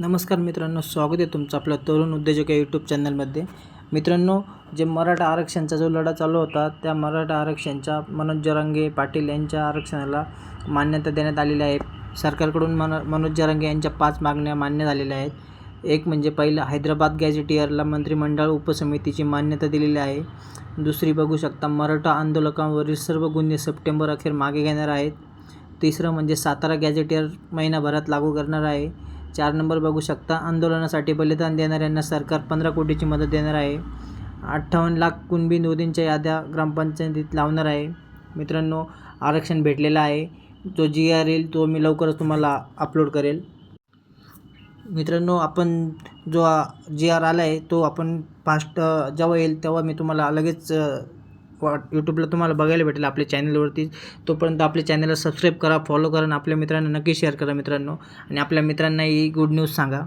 नमस्कार मित्रांनो स्वागत आहे तुमचं आपल्या तरुण उद्योजक या यूट्यूब चॅनलमध्ये मित्रांनो जे मराठा आरक्षणचा जो लढा चालू होता त्या मराठा आरक्षणच्या मनोज जरांगे पाटील यांच्या आरक्षणाला मान्यता देण्यात आलेली आहे. सरकारकडून मन मनोज जरांगे यांच्या पाच मागण्या मान्य झालेल्या आहेत. एक म्हणजे पहिलं हैदराबाद गॅझेटियरला मंत्रिमंडळ उपसमितीची मान्यता दिलेली आहे. दुसरी बघू शकता मराठा आंदोलकांवरील सर्व गुन्हे सप्टेंबर अखेर मागे घेणार आहेत. तिसरं म्हणजे सातारा गॅझेटियर महिनाभरात लागू करणार आहे. चार नंबर बघू शकता. आंदोलनासाठी बलिदान देणाऱ्यांना सरकार पंधरा कोटीची मदत देणार आहे. अठ्ठावन्न लाख कुणबी नोदींच्या याद्या ग्रामपंचायतीत लावणार आहे. मित्रांनो आरक्षण भेटलेलं आहे. जो जी आर येईल तो मी लवकरच तुम्हाला अपलोड करेल. मित्रांनो आपण जो जी आर आला आहे तो आपण फास्ट जेव्हा येईल तेव्हा मी तुम्हाला लगेच वाट यूट्यूबला तुम्हाला बघायला भेटेल आपल्या चॅनलवरती तोपर्यंत आपल्या चॅनलला सबस्क्राईब करा फॉलो करा आणि आपल्या मित्रांना नक्की शेअर करा मित्रांनो. आणि आपल्या मित्रांना ही गुड न्यूज सांगा.